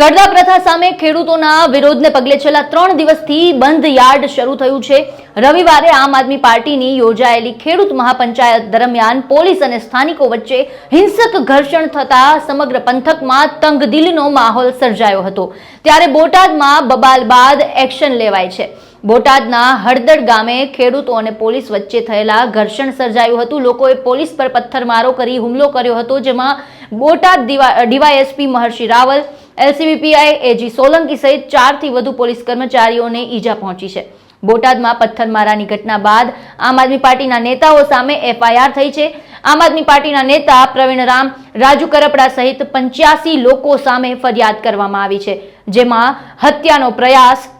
કરડા પ્રથા સામે ખેડૂતોના વિરોધને પગલે છેલ્લા ત્રણ દિવસથી બંધ યાર્ડ શરૂ થયું છે. રવિવારે આમ આદમી પાર્ટીની યોજાયેલી ખેડૂત મહાપંચાયત દરમિયાન પોલીસ અને સ્થાનિકો વચ્ચે હિંસક ઘર્ષણ થતા સમગ્ર પંથકમાં તંગદિલનો માહોલ સર્જાયો હતો. ત્યારે બોટાદમાં બબાલ બાદ એક્શન લેવાય છે. બોટાદના હળદડ ગામે ખેડૂતો અને પોલીસ વચ્ચે થયેલા ઘર્ષણ સર્જાયું હતું. લોકોએ પોલીસ પર પથ્થરમારો કરી હુમલો કર્યો હતો, જેમાં Botad DYSP Maharshi Raval LCB PI AG Solanki સહિત ચારથી વધુ પોલીસ કર્મચારીઓને ઈજા પહોંચી છે. બોટાદમાં પથ્થરમારાની ઘટના બાદ આમ આદમી પાર્ટીના નેતાઓ સામે એફઆઈઆર થઈ છે. આમ આદમી પાર્ટીના નેતા પ્રવીણ રામ, રાજુ કરપડા સહિત પંચ્યાસી લોકો સામે ફરિયાદ કરવામાં આવી છે, જેમાં હત્યાનો પ્રયાસ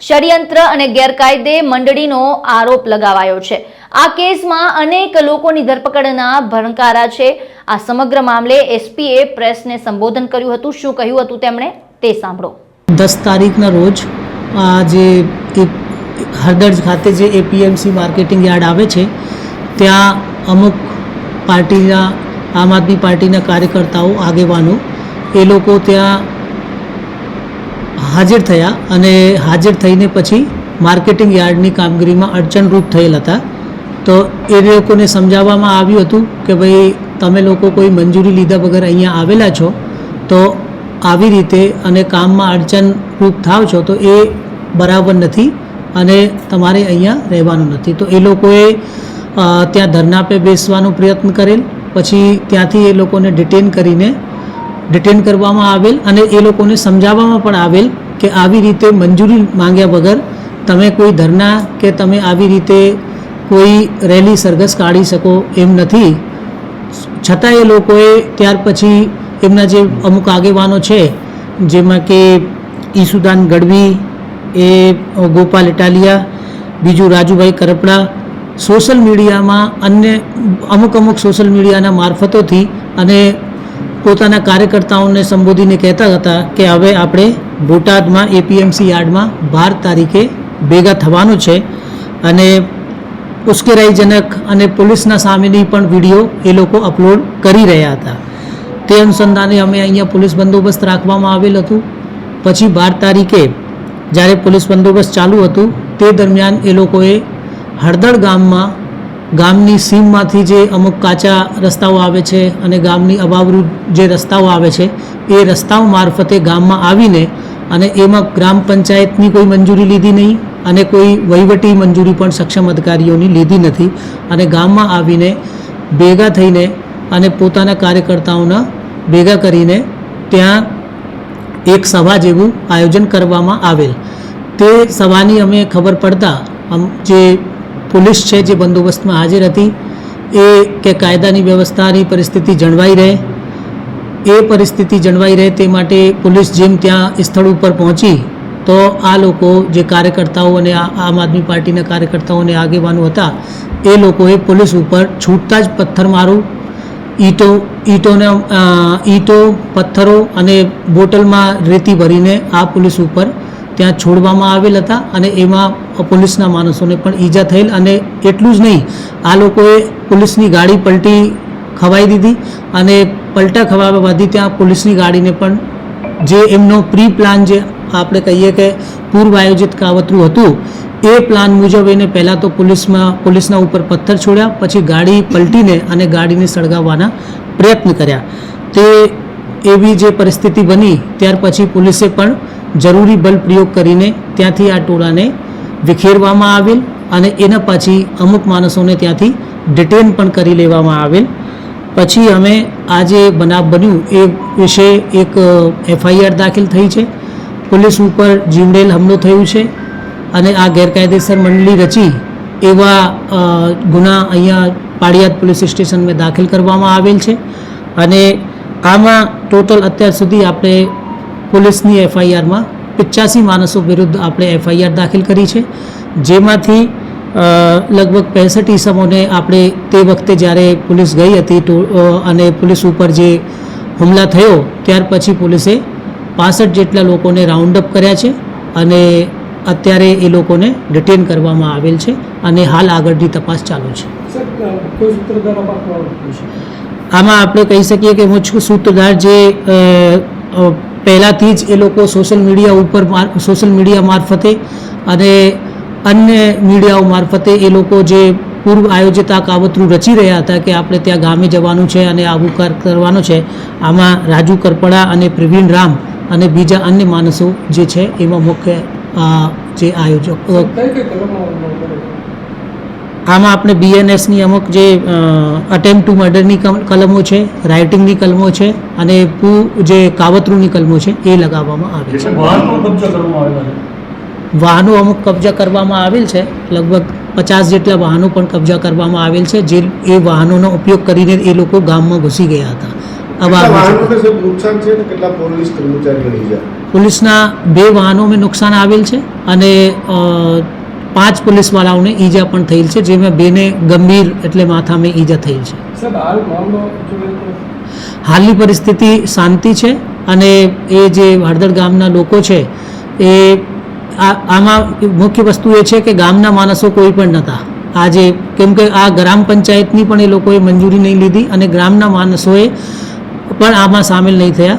ષડયંત્ર અને ગેરકાયદે મંડળીનો આરોપ લગાવાયો છે. આ કેસમાં અનેક લોકોની ધરપકડના ભણકારા છે. આ સમગ્ર મામલે એસપીએ પ્રેસને સંબોધન કર્યું હતું. શું કહ્યું હતું તેમણે? તે સાંભળો. દસ તારીખના રોજ આ જે હરદર્જ ખાતે જે એપીએમસી માર્કેટિંગ યાર્ડ આવે છે, ત્યાં અમુક પાર્ટીના, આમ આદમી પાર્ટીના કાર્યકર્તાઓ, આગેવાનો, એ લોકો ત્યાં હાજર થયા અને હાજર થઈને પછી માર્કેટિંગ યાર્ડની કામગીરીમાં અડચણરૂપ થયેલ હતા. તો એ લોકોને સમજાવવામાં આવ્યું હતું કે ભાઈ, તમે લોકો કોઈ મંજૂરી લીધા વગર અહીંયા આવેલા છો, તો આવી રીતે અને કામમાં અડચણરૂપ થાવ છો, તો એ બરાબર નથી અને તમારે અહીંયા રહેવાનું નથી. તો એ લોકોએ ત્યાં ધરણા પે બેસવાનો પ્રયત્ન કરેલ, પછી ત્યાંથી એ લોકોને ડિટેન કરીને ડિટેન કરવામાં આવેલ અને એ લોકોને સમજાવવામાં પણ આવેલ કે આવી રીતે મંજૂરી માંગ્યા વગર તમે કોઈ ધરના કે તમે આવી રીતે કોઈ રેલી સરઘસ કાઢી શકો એમ નથી. છતાં એ લોકોએ ત્યાર પછી એમના જે અમુક આગેવાનો છે, જેમાં કે ઈસુદાન ગઢવી, એ ગોપાલ ઇટાલિયા, બીજું રાજુભાઈ કરપડા, સોશિયલ મીડિયામાં અન્ય અમુક અમુક સોશિયલ મીડિયાના મારફતોથી અને પોતાના કાર્યકર્તાઓને સંબોધીને કહેતા હતા કે હવે આપણે બોટાદમાં એપીએમસી યાર્ડમાં બાર તારીખે ભેગા થવાનું છે અને ઉશ્કેરાઈજનક અને પોલીસના સામેની પણ વીડિયો એ લોકો અપલોડ કરી રહ્યા હતા. તે અનુસંધાને અમે અહીંયા પોલીસ બંદોબસ્ત રાખવામાં આવેલ હતું. પછી બાર તારીખે જ્યારે પોલીસ બંદોબસ્ત ચાલુ હતું, તે દરમિયાન એ લોકોએ હળદળ ગામમાં ગામની સીમમાંથી જે અમુક કાચા રસ્તાઓ આવે છે અને ગામની અભાવરૂપ જે રસ્તાઓ આવે છે, એ રસ્તાઓ મારફતે ગામમાં આવીને અને એમાં ગ્રામ પંચાયતની કોઈ મંજૂરી લીધી નહીં અને કોઈ વહીવટી મંજૂરી પણ સક્ષમ અધિકારીઓની લીધી નથી અને ગામમાં આવીને ભેગા થઈને અને પોતાના કાર્યકર્તાઓના ભેગા કરીને ત્યાં એક સભા જેવું આયોજન કરવામાં આવેલ. તે સભાની અમે ખબર પડતા જે પોલીસ છે જે બંદોબસ્તમાં હાજર હતી, એ કે કાયદાની વ્યવસ્થાની પરિસ્થિતિ જળવાઈ રહે, એ પરિસ્થિતિ જળવાઈ રહે તે માટે પોલીસ જેમ ત્યાં સ્થળ ઉપર પહોંચી, તો આ લોકો જે કાર્યકર્તાઓ અને આમ આદમી પાર્ટીના કાર્યકર્તાઓ અને આગેવાનો હતા, એ લોકોએ પોલીસ ઉપર છૂટતા જ પથ્થરમારો ઈંટો, ઈંટોને ઈંટો, પથ્થરો અને બોટલમાં રેતી ભરીને આ પોલીસ ઉપર ત્યાં છોડવામાં આવેલ હતા અને એમાં પોલીસના માણસોને પણ ઈજા થયેલ અને એટલું જ નહીં, આ લોકોએ પોલીસની ગાડી પલટી ખવાઈ દીધી અને પલટા ખવાવાથી ત્યાં પોલીસની ગાડીને પણ જે એમનો પ્રી પ્લાન જે આપણે કહીએ કે પૂર્વ આયોજિત કાવતરું હતું, એ પ્લાન મુજબ એને પહેલાં તો પોલીસમાં, પોલીસના ઉપર પથ્થર છોડ્યા, પછી ગાડી પલટીને અને ગાડીને સળગાવવાના પ્રયત્ન કર્યા. તે એવી જે પરિસ્થિતિ બની, ત્યાર પછી પોલીસે પણ જરૂરી બલ પ્રયોગ કરીને ત્યાંથી આ ટોળાને વિખેરવામાં આવેલ અને એના પછી અમુક માણસોને ત્યાંથી ડિટેન પણ કરી લેવામાં આવેલ. પછી અમે આ જે બનાવ બન્યું એ વિશે એક એફઆઈઆર દાખલ થઈ છે. પોલીસ ઉપર જીવડેલ હુમલો થયું છે અને આ ગેરકાયદેસર મંડળી રચી એવા ગુના અહીંયા પાડિયાદ પોલીસ સ્ટેશનમાં દાખલ કરવામાં આવેલ છે. અને આમાં ટોટલ અત્યાર સુધી આપણે પોલીસની એફઆઈઆરમાં પચાસી માણસો વિરુદ્ધ આપણે એફઆઈઆર દાખલ કરી છે. જેમાંથી લગભગ પેંસઠ ઈસમોને આપણે તે વખતે જ્યારે પોલીસ ગઈ હતી અને પોલીસ ઉપર જે હુમલા થયો, ત્યાર પછી પોલીસે પાસઠ જેટલા લોકોને રાઉન્ડ અપ કર્યા છે અને અત્યારે એ લોકોને ડિટેન કરવામાં આવેલ છે અને હાલ આગળની તપાસ ચાલુ છે? આમાં આપણે કહી શકીએ કે મુખ્ય સૂત્રધાર જે પહેલાંથી જ એ લોકો સોશિયલ મીડિયા ઉપર સોશિયલ મીડિયા મારફતે અને અન્ય મીડિયાઓ મારફતે એ લોકો જે પૂર્વ આયોજિત આ કાવતરું રચી રહ્યા હતા કે આપણે ત્યાં ગામે જવાનું છે અને આવું કરવાનો છે, આમાં રાજુ કરપડા અને પ્રવીણ રામ અને બીજા અન્ય માણસો જે છે એમાં મુખ્ય જે આયોજક કઈ કઈ કલમો કરે આમાં આપણે બીએનએસની અમુક જે અટેમ્પ ટુ મર્ડરની કલમો છે રાઇટિંગની કલમો છે અને પુ જે કાવતરૂની કલમો છે એ લગાવવામાં આવે છે. વાહનનો કબજો કરવામાં આવેલા છે? વાહનો અમુક કબજા કરવામાં આવેલ છે લગભગ પચાસ જેટલા વાહનો પણ કબજા કરવામાં આવેલ છે જે એ વાહનોનો ઉપયોગ કરીને એ લોકો ગામમાં ઘૂસી ગયા હતા. પોલીસના બે વાહનોમાં નુકસાન આવેલ છે અને પાંચ પોલીસવાળાઓને ઈજા પણ થયેલ છે જેમાં બેને ગંભીર એટલે માથામાં ઈજા થયેલ છે. હાલની પરિસ્થિતિ શાંતિ છે અને એ જે હળદર ગામના લોકો છે એ આ આમાં મુખ્ય વસ્તુ એ છે કે ગામના માણસો કોઈ પણ નહોતા આજે કેમ કે આ ગ્રામ પંચાયતની પણ એ લોકોએ મંજૂરી નહીં લીધી અને ગ્રામના માણસોએ પણ આમાં સામેલ નહીં થયા.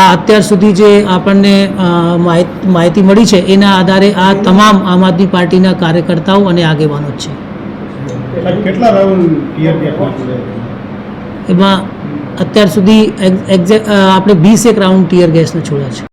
આ અત્યાર સુધી જે આપણને માહિતી મળી છે એના આધારે આ તમામ આમ આદમી પાર્ટીના કાર્યકર્તાઓ અને આગેવાનો છે. એમાં અત્યાર સુધી એક્ઝેક્ટ આપણે વીસ એક રાઉન્ડ ટીયર ગેસને છોડ્યા છે.